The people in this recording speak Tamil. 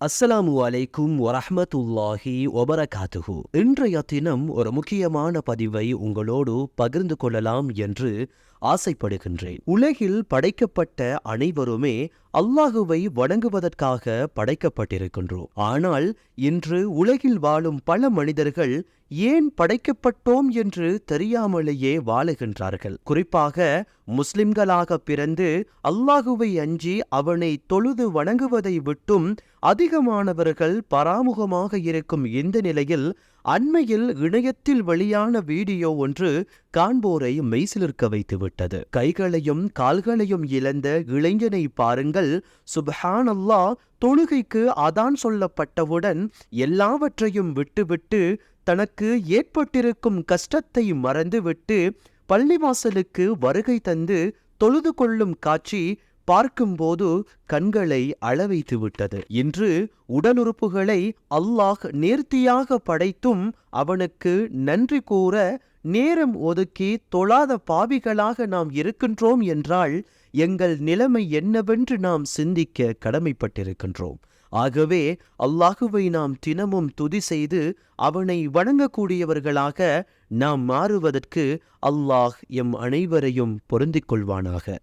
அஸ்ஸலாமு அலைக்கும் வரஹமத்துல்லாஹி ஒபரகாத்துஹு இன்றைய தினம் ஒரு முக்கியமான பதிவை உங்களோடு பகிர்ந்து கொள்ளலாம் என்று ஆசைப்படுகின்றேன். உலகில் படைக்கப்பட்ட அனைவருமே அல்லாஹுவை வணங்குவதற்காக படைக்கப்பட்டிருக்கின்றோம். ஆனால் இன்று உலகில் வாழும் பல மனிதர்கள் ஏன் படைக்கப்பட்டோம் என்று தெரியாமலேயே வாழுகின்றார்கள். குறிப்பாக முஸ்லிம்களாக பிறந்து அல்லாஹுவை அஞ்சி அவனை தொழுது வணங்குவதை விட்டும் அதிகமானவர்கள் பராமுகமாக இருக்கும் இந்த நிலையில் அண்மையில் இணையத்தில் வெளியான வீடியோ ஒன்று காண்போரை மெய்சிலிருக்க வைத்துவிட்டது. கைகளையும் கால்களையும் இழந்த இளைஞனை பாருங்கள். சுபஹான் அல்லா தொழுகைக்கு அதான் சொல்லப்பட்டவுடன் எல்லாவற்றையும் விட்டுவிட்டு தனக்கு ஏற்பட்டிருக்கும் கஷ்டத்தை மறந்துவிட்டு பள்ளிவாசலுக்கு வருகை தந்து தொழுது கொள்ளும் காட்சி பார்க்கும்போது கண்களை அளவைத்து விட்டது இன்று உடலுறுப்புகளை அல்லாஹ் நேர்த்தியாக படைத்தும் அவனுக்கு நன்றி கூற நேரம் ஒதுக்கி தொழாத பாவிகளாக நாம் இருக்கின்றோம் என்றால் எங்கள் நிலைமை என்னவென்று நாம் சிந்திக்க கடமைப்பட்டிருக்கின்றோம். ஆகவே அல்லாஹுவை நாம் தினமும் துதி செய்து அவனை வணங்கக்கூடியவர்களாக நாம் மாறுவதற்கு அல்லாஹ் எம் அனைவரையும் பொருந்திக் கொள்வானாக.